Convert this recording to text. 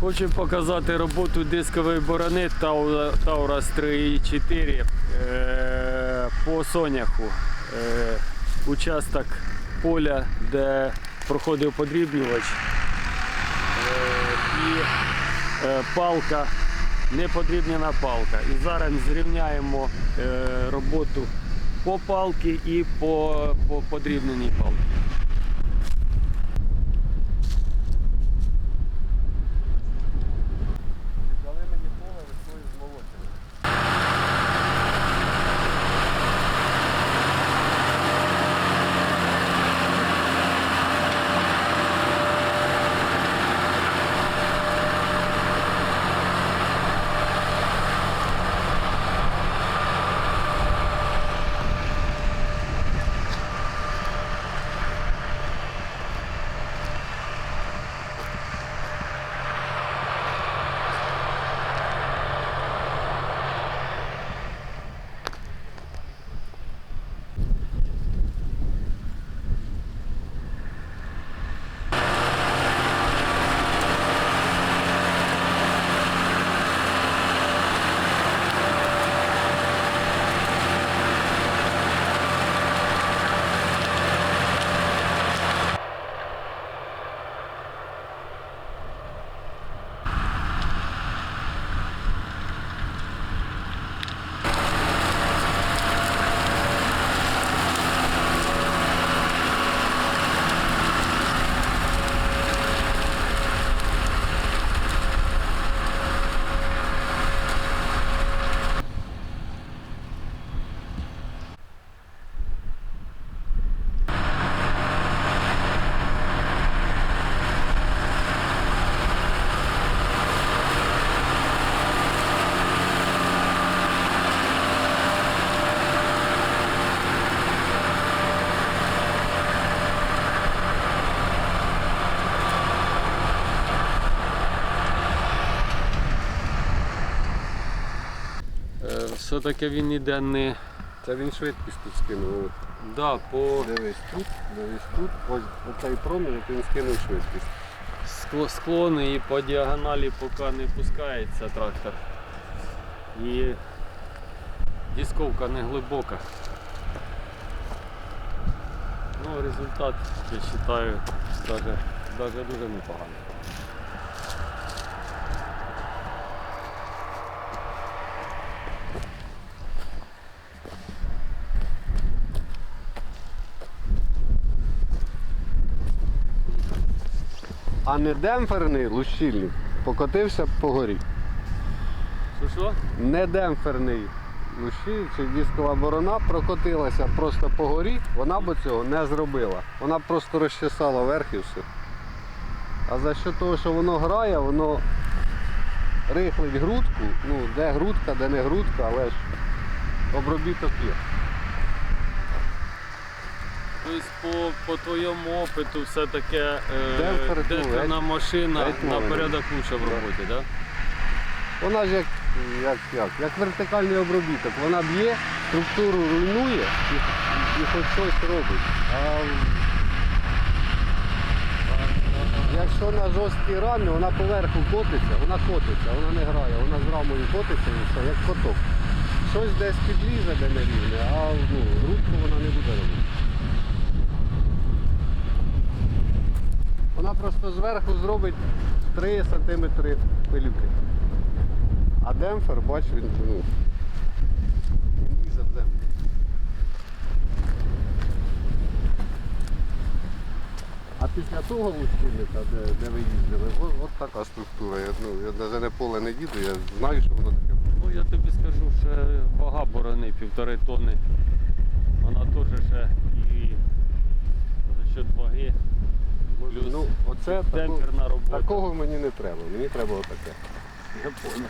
Хочу показати роботу дискової борони Таурас 3.4 е, по соняху. Е, Участок поля, де проходив подрібнювач. Е, І палка, неподрібнена палка. І зараз зрівняємо роботу по палки і по подрібненій палці. Все-таки він іде не Це він швидкість тут скинув. да, по Дивись тут, дивись тут. Ось оцей проміжок він скинув швидкість. скло- склони і по діагоналі поки не пускається трактор. І дисковка не глибока. Ну, результат, я вважаю, даже дуже непоганий. А не демпферний лущильник покотився по горі. Що що? Не демпферний лущиль чи дискова борона прокотилася просто по горі, вона б цього не зробила. Вона б просто розчесала верх і все. А за що того, що воно грає, воно рихлить грудку. Ну, де грудка, де не грудка, але ж обробіток є. Тобто по, по твоєму опиту е, ну, деферна геть- машина на порядок лучше в роботі, так? Вона ж як, як, як, як вертикальний обробіток. Вона б'є, структуру руйнує і, і хоч щось робить. А якщо на жорсткі рани, вона поверху котиться, вона котиться, вона не грає, вона з рамою котиться і все, як поток. Щось десь підлізе, де не рівне, а ну, грудку вона не буде робити. Зверху зробить 3 см пилюки. А демпфер, бач, він, ну, він лізе в. А після того лучильника, де, де ви їздили, от, от така структура. Я, ну, я навіть не поле не їду, я знаю, що воно таке. Ну я тобі скажу, що вага борони півтори тонни. Вона теж ще і за счет ваги. Плюс Ну, оце тако- демпферна робота. такого мені не треба. Мені треба отаке. Я понял.